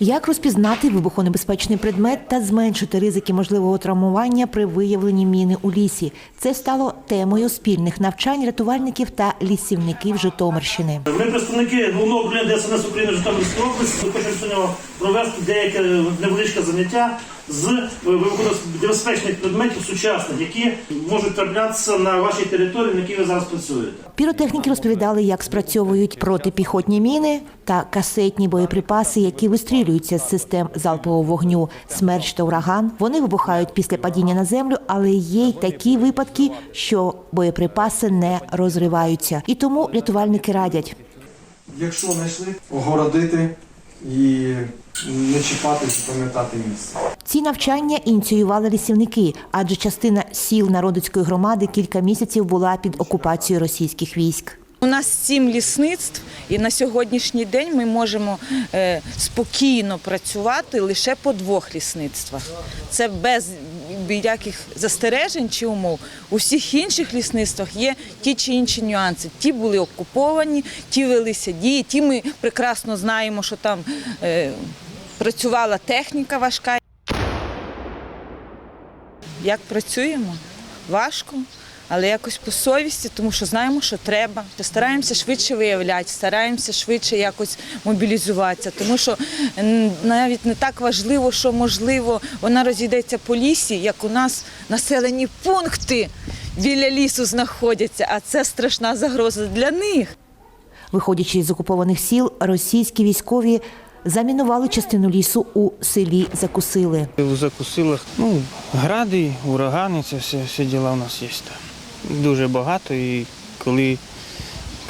Як розпізнати вибухонебезпечний предмет та зменшити ризики можливого травмування при виявленні міни у лісі? Це стало темою спільних навчань рятувальників та лісівників Житомирщини. Ми представники головного управління ДСНС України Житомирської області. Хочемо сьогодні провести деяке невеличке заняття з вибухонебезпечних предметів сучасних, які можуть траплятися на вашій території, на якій ви зараз працюєте. Піротехніки розповідали, як спрацьовують протипіхотні міни та касетні боєприпаси, які вистрілюються з систем залпового вогню «Смерч» та ураган. Вони вибухають після падіння на землю, але є й такі випадки, що боєприпаси не розриваються. І тому рятувальники радять Якщо знайшли, огородити і не чіпати, запам'ятати місце. Ці навчання ініціювали лісівники, адже частина сіл народицької громади кілька місяців була під окупацією російських військ. У нас сім лісництв, і на сьогоднішній день ми можемо е, спокійно працювати лише по двох лісництвах. Це без ніяких застережень чи умов. У всіх інших лісництвах є ті чи інші нюанси. Ті були окуповані, ті велися дії, ті ми прекрасно знаємо, що там е, працювала техніка важка. Як працюємо? Важко, але якось по совісті, тому що знаємо, що треба. Стараємося швидше виявляти, стараємося швидше якось мобілізуватися, тому що навіть не так важливо, що можливо вона розійдеться по лісі, як у нас населені пункти біля лісу знаходяться, а це страшна загроза для них. Виходячи з окупованих сіл, російські військові замінували частину лісу у селі Закусили. У закусилах ну, гради, урагани, це все, все діла у нас є. Дуже багато і коли,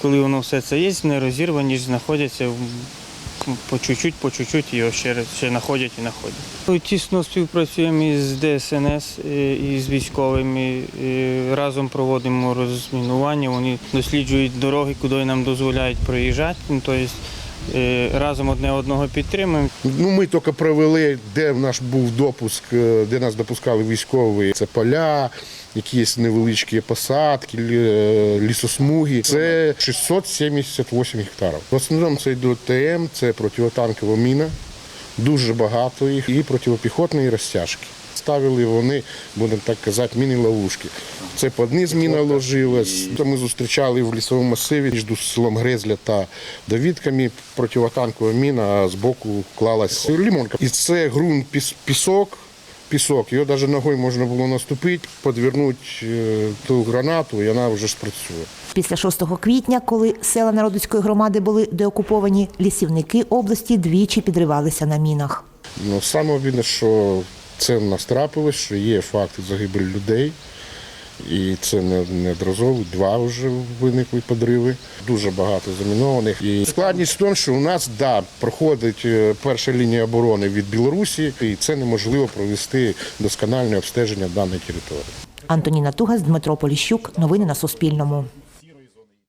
коли воно все це є, не розірвані ж знаходяться по чуть-чуть, по чуть-чуть його ще, ще знаходять і знаходять. Тісно співпрацюємо із ДСНС, е, і з військовими, е, разом проводимо розмінування, вони досліджують дороги, куди нам дозволяють проїжджати. Тобто, разом одне одного підтримуємо. Ну, ми тільки провели, де в наш був допуск, е, де нас допускали військові. Це поля, якісь невеличкі посадки, е, лісосмуги. Це 678 гектарів. В основному це йде ТМ, це противотанкова міна, дуже багато їх, і протипіхотні розтяжки. Ставили вони, будемо так казати, міні-ловушки. Це під низ міна ложилась. Ми зустрічали в лісовому масиві між селом Грезля та Давідками противотанкова міна, а збоку клалась лімонка. І це ґрунт пісок. Пісок, його навіть ногою можна було наступити, підвернути е, ту гранату, і вона вже спрацює. Після 6 квітня, коли села народицької громади були деокуповані, лісівники області двічі підривалися на мінах. Ну, саме обідне, що це в нас трапилось, що є факти загибелі людей. І це не неодноразово, два вже виникли подриви. Дуже багато замінованих. І складність в тому, що у нас да, проходить е, перша лінія оборони від Білорусі, і це неможливо провести доскональне обстеження даної території. Антоніна Тугас, Дмитро Поліщук. Новини на Суспільному.